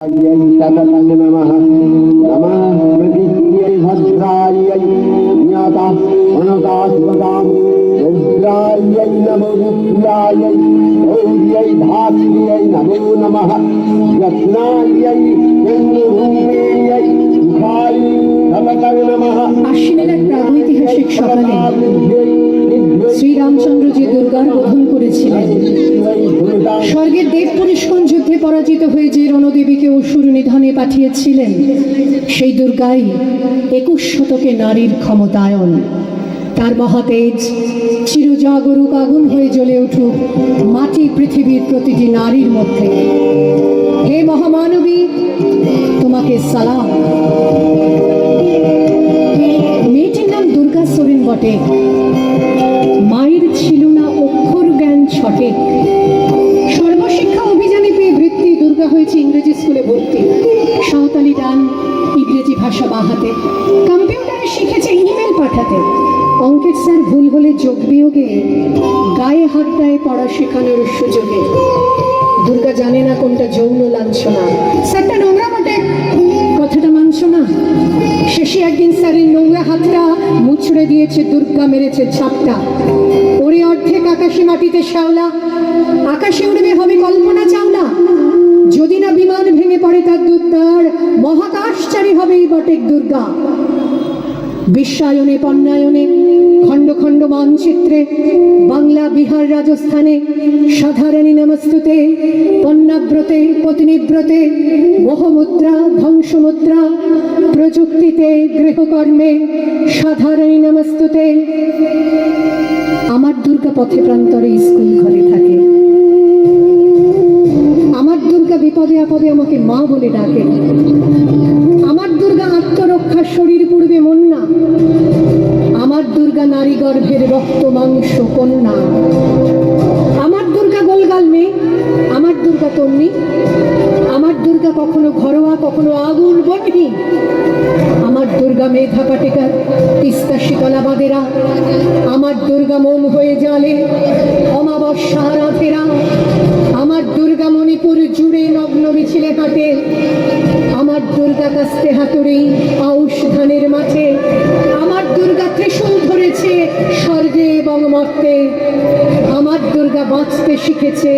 तततं नमः नमः प्रतिक्रियै भद्रायै ज्ञाता अनकास्पदां रुद्रायै नमो रुद्रायै गौर्यै धात्र्यै नमो नमः यत्नायै चन्द्ररूपेयै सुखायै तततं नमः আশ্বিনের এক প্রাগৈতিহাসিক সকালে শ্রীরামচন্দ্র যে দুর্গার বোধন করেছিলেন স্বর্গের দেব পুরুষকণ যুদ্ধে পরাজিত হয়ে যে রণদেবীকে অসুর নিধনে পাঠিয়েছিলেন, সেই দুর্গাই একুশ শতকে নারীর ক্ষমতায়ন। তার মহাতেজ চিরজাগরুক আগুন হয়ে জ্বলে উঠুক মাটি পৃথিবীর প্রতিটি নারীর মধ্যে। হে মহামানবী, তোমাকে সালাম। অঙ্কের স্যার ভুল হলে যোগ বিয়োগে গায়ে হাত দেয় পড়া শেখানোর সুযোগে। দুর্গা জানে না কোনটা যৌন লাঞ্ছনা। স্যারটা নোংরা বটে। কথাটা মানছ না? শেষে একদিন স্যারের নোংরা হাতটা মুচড়ে দিয়েছে, দুর্গা মেরেছে ছাপটা। ওরে অর্ধেক আকাশে মাটিতে শ্যাওলা, আকাশে উড়বে হবে কল্পনা চাওলা। যদি না বিমান ভেঙে পড়ে তার দুর্গার মহাকাশচারী হবে এই বটেক দুর্গা। বিশ্বায়নে, পণ্যায়নে খণ্ড খণ্ড মানচিত্রে বাংলা, বিহার, রাজস্থানে সাধারণী নমস্তুতে পণ্যাব্রতে পত্নীব্রতে মোহমুদ্রা, ধ্বংসমুদ্রা, প্রযুক্তিতে, গৃহকর্মে সাধারণী নমস্তুতে। আমার দুর্গা পথে প্রান্তরে স্কুল ঘরে থাকে। আমার দুর্গা বিপদে আপদে আমাকে মা বলে ডাকে। আমার দুর্গা আত্মরক্ষা শরীর পূর্বে মন না আমার দুর্গা নারী গর্ভের রক্ত, মাংস, কন্যা। আমার দুর্গা গোলগাল মেয়ে, আমার দুর্গা তন্নি, আমার দুর্গা কখনো ঘরোয়া, কখনো আগুন বটনি আমার দুর্গা মেধা পাটেকার তিস্তা শীতলা বাদেরা আমার দুর্গা মোম হয়ে জালে অমাবস্যা রাধেরা আমার দুর্গা মণিপুর জুড়ে নগ্ন মিছিলে হাঁটে আমার দুর্গা কাস্তে হাতুড়ি আউশ ধানের মাঠে দুর্গা ত্রিশূল ধরেছে স্বর্গে এবং মর্তে। আমার দুর্গা বাঁচতে শিখেছে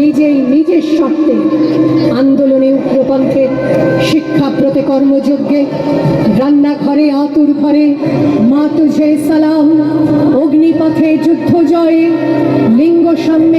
নিজেই নিজের স্বার্থে আন্দোলনে উগ্রপন্থে শিক্ষাব্রতে কর্মযজ্ঞে, রান্নাঘরে আতুর ঘরে, মা তুঝে সালাম, অগ্নিপথে যুদ্ধ জয়ে, লিঙ্গ সাম্যে